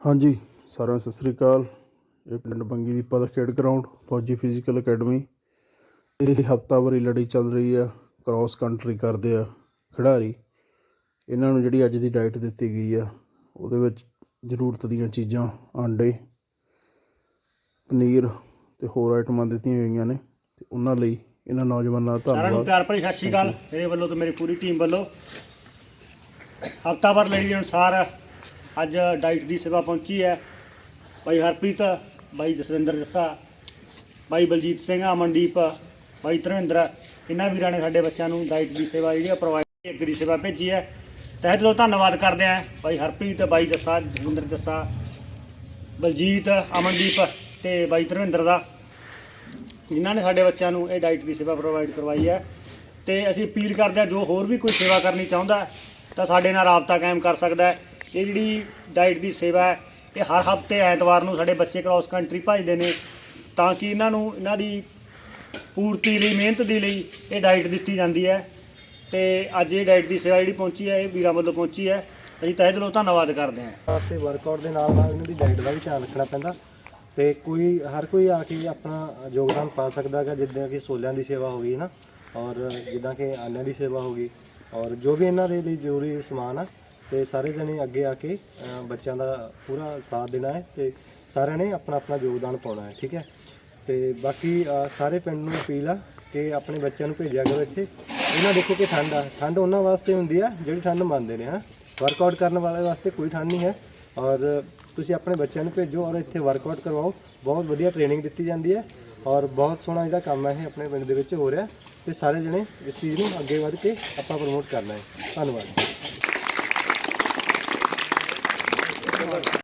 ਹਾਂਜੀ ਸਾਰਿਆਂ ਨੂੰ ਸਤਿ ਸ੍ਰੀ ਅਕਾਲ। ਇਹ ਪਿੰਡ ਬੰਗੀ ਦਾ ਖੇਡ ਗਰਾਊਂਡ ਫੌਜੀ ਫਿਜ਼ੀਕਲ ਅਕੈਡਮੀ ਇਹ ਹਫਤਾਵਾਰੀ ਲੜੀ ਚੱਲ ਰਹੀ ਆ ਕ੍ਰਾਸ ਕੰਟਰੀ ਕਰਦੇ ਆ ਖਿਡਾਰੀ। ਇਹਨਾਂ ਨੂੰ ਜਿਹੜੀ ਅੱਜ ਦੀ ਡਾਈਟ ਦਿੱਤੀ ਗਈ ਆ ਉਹਦੇ ਵਿੱਚ ਜ਼ਰੂਰਤ ਦੀਆਂ ਚੀਜ਼ਾਂ ਆਂਡੇ ਪਨੀਰ ਤੇ ਹੋਰ ਆਈਟਮਾਂ ਦਿੱਤੀਆਂ ਗਈਆਂ ਨੇ ਤੇ ਉਹਨਾਂ ਲਈ ਇਹਨਾਂ ਨੌਜਵਾਨਾਂ ਦਾ ਸਾਰਿਆਂ ਨੂੰ ਧੰਨਵਾਦ। ਪਿਆਰ ਭਰੀ ਸਤਿ ਸ਼੍ਰੀ ਅਕਾਲ। ਮੇਰੇ ਵੱਲੋਂ ਤੇ ਮੇਰੀ ਪੂਰੀ ਟੀਮ ਵੱਲੋਂ ਹਫਤਾਵਾਰ ਲੜੀ ਦੇ ਅਨੁਸਾਰ ਅੱਜ ਡਾਈਟ ਦੀ ਸੇਵਾ ਪਹੁੰਚੀ ਹੈ। ਭਾਈ ਹਰਪ੍ਰੀਤ, ਭਾਈ ਜਸਵਿੰਦਰ ਜੱਸਾ, ਭਾਈ ਬਲਜੀਤ ਸਿੰਘ, ਅਮਨਦੀਪ, ਭਾਈ ਧਰਮਿੰਦਰ, ਇਹਨਾਂ ਵੀਰਾਂ ਨੇ ਸਾਡੇ ਬੱਚਿਆਂ ਨੂੰ ਡਾਈਟ ਦੀ ਸੇਵਾ ਜਿਹੜੀ ਪ੍ਰੋਵਾਈਡ ਇੱਕ ਦੀ ਸੇਵਾ ਭੇਜੀ ਹੈ। ਤਹਿ ਦਿਲੋਂ ਧੰਨਵਾਦ ਕਰਦੇ ਹਾਂ ਭਾਈ ਹਰਪ੍ਰੀਤ, ਭਾਈ ਜੱਸਾ, ਜਸਵਿੰਦਰ ਜੱਸਾ, ਬਲਜੀਤ, ਅਮਨਦੀਪ ਤੇ ਭਾਈ ਧਰਮਿੰਦਰ ਦਾ, ਜਿਨ੍ਹਾਂ ਨੇ ਸਾਡੇ ਬੱਚਿਆਂ ਨੂੰ ਇਹ ਡਾਈਟ ਦੀ ਸੇਵਾ ਪ੍ਰੋਵਾਈਡ ਕਰਵਾਈ ਹੈ। ਤੇ ਅਸੀਂ ਅਪੀਲ ਕਰਦੇ ਹਾਂ, ਜੋ ਹੋਰ ਵੀ ਕੋਈ ਸੇਵਾ ਕਰਨੀ ਚਾਹੁੰਦਾ ਤਾਂ ਸਾਡੇ ਨਾਲ ਰਾਬਤਾ ਕਾਇਮ ਕਰ ਸਕਦਾ ਹੈ। ਇਹ ਜਿਹੜੀ ਡਾਈਟ ਦੀ ਸੇਵਾ ਹੈ, ਇਹ ਹਰ ਹਫ਼ਤੇ ਐਤਵਾਰ ਨੂੰ ਸਾਡੇ ਬੱਚੇ ਕ੍ਰਾਸ ਕੰਟਰੀ ਭਜਦੇ ਨੇ, ਤਾਂ ਕਿ ਇਹਨਾਂ ਨੂੰ, ਇਹਨਾਂ ਦੀ ਪੂਰਤੀ ਲਈ, ਮਿਹਨਤ ਦੇ ਲਈ ਇਹ ਡਾਈਟ ਦਿੱਤੀ ਜਾਂਦੀ ਹੈ। ਤੇ ਅੱਜ ਇਹ ਡਾਈਟ ਦੀ ਸੇਵਾ ਜਿਹੜੀ ਪਹੁੰਚੀ ਹੈ, ਇਹ ਵੀਰਾਂ ਵੱਲੋਂ ਪਹੁੰਚੀ ਹੈ। ਅਸੀਂ ਤਹਿ ਦਿਲੋਂ ਧੰਨਵਾਦ ਕਰਦੇ ਹਾਂ। ਵਾਸਤੇ ਵਰਕਆਊਟ ਦੇ ਨਾਲ ਨਾਲ ਇਹਨਾਂ ਦੀ ਡਾਈਟ ਦਾ ਵੀ ਧਿਆਨ ਰੱਖਣਾ ਪੈਂਦਾ। ਤੇ ਕੋਈ, ਹਰ ਕੋਈ ਆ ਕੇ ਆਪਣਾ ਯੋਗਦਾਨ ਪਾ ਸਕਦਾ ਹੈਗਾ ਜਿੱਦਾਂ ਕਿ ਸੋਲਿਆਂ ਦੀ ਸੇਵਾ ਹੋ ਗਈ ਨਾ, ਔਰ ਜਿੱਦਾਂ ਕਿ ਆਨਿਆਂ ਦੀ ਸੇਵਾ ਹੋ ਗਈ, ਔਰ ਜੋ ਵੀ ਇਹਨਾਂ ਦੇ ਲਈ ਜ਼ਰੂਰੀ ਸਮਾਨ ਆ ਤੇ ਸਾਰੇ ਜਣੇ ਅੱਗੇ ਆ ਕੇ ਅ, ਬੱਚਿਆਂ ਦਾ ਪੂਰਾ ਸਾਥ ਦੇਣਾ ਹੈ ਤੇ ਸਾਰਿਆਂ ਨੇ ਆਪਣਾ ਆਪਣਾ ਯੋਗਦਾਨ ਪਾਉਣਾ ਹੈ ਠੀਕ ਹੈ? ਤੇ ਬਾਕੀ ਅ, ਸਾਰੇ ਪਿੰਡ ਨੂੰ ਅਪੀਲ ਆ ਕਿ ਆਪਣੇ ਬੱਚਿਆਂ ਨੂੰ ਭੇਜਿਆ ਕਰੋ ਇੱਥੇ। ਇਹਨਾਂ ਦੇਖੋ ਕਿ ਠੰਡ ਆ। ਠੰਡ ਉਹਨਾਂ ਵਾਸਤੇ ਹੁੰਦੀ ਆ ਜਿਹੜੀ ਠੰਡ ਮੰਨਦੇ ਨੇ ਹਾਂ ਵਰਕਆਊਟ ਕਰਨ ਵਾਲੇ ਵਾਸਤੇ ਕੋਈ ਠੰਡ ਨਹੀਂ ਹੈ। ਔਰ ਤੁਸੀਂ ਆਪਣੇ ਬੱਚਿਆਂ ਨੂੰ ਭੇਜੋ ਔਰ ਇੱਥੇ ਵਰਕਆਊਟ ਕਰਵਾਓ। ਬਹੁਤ ਵਧੀਆ ਟ੍ਰੇਨਿੰਗ ਦਿੱਤੀ ਜਾਂਦੀ ਹੈ ਔਰ ਬਹੁਤ ਸੋਹਣਾ ਜਿਹੜਾ ਕੰਮ ਹੈ ਇਹ ਆਪਣੇ ਪਿੰਡ ਦੇ ਵਿੱਚ ਹੋ ਰਿਹਾ ਤੇ ਸਾਰੇ ਜਣੇ ਇਸ ਚੀਜ਼ ਨੂੰ ਅੱਗੇ ਵੱਧ ਕੇ ਆਪਾਂ ਪ੍ਰਮੋਟ ਕਰਨਾ ਹੈ। ਧੰਨਵਾਦ। Thank you.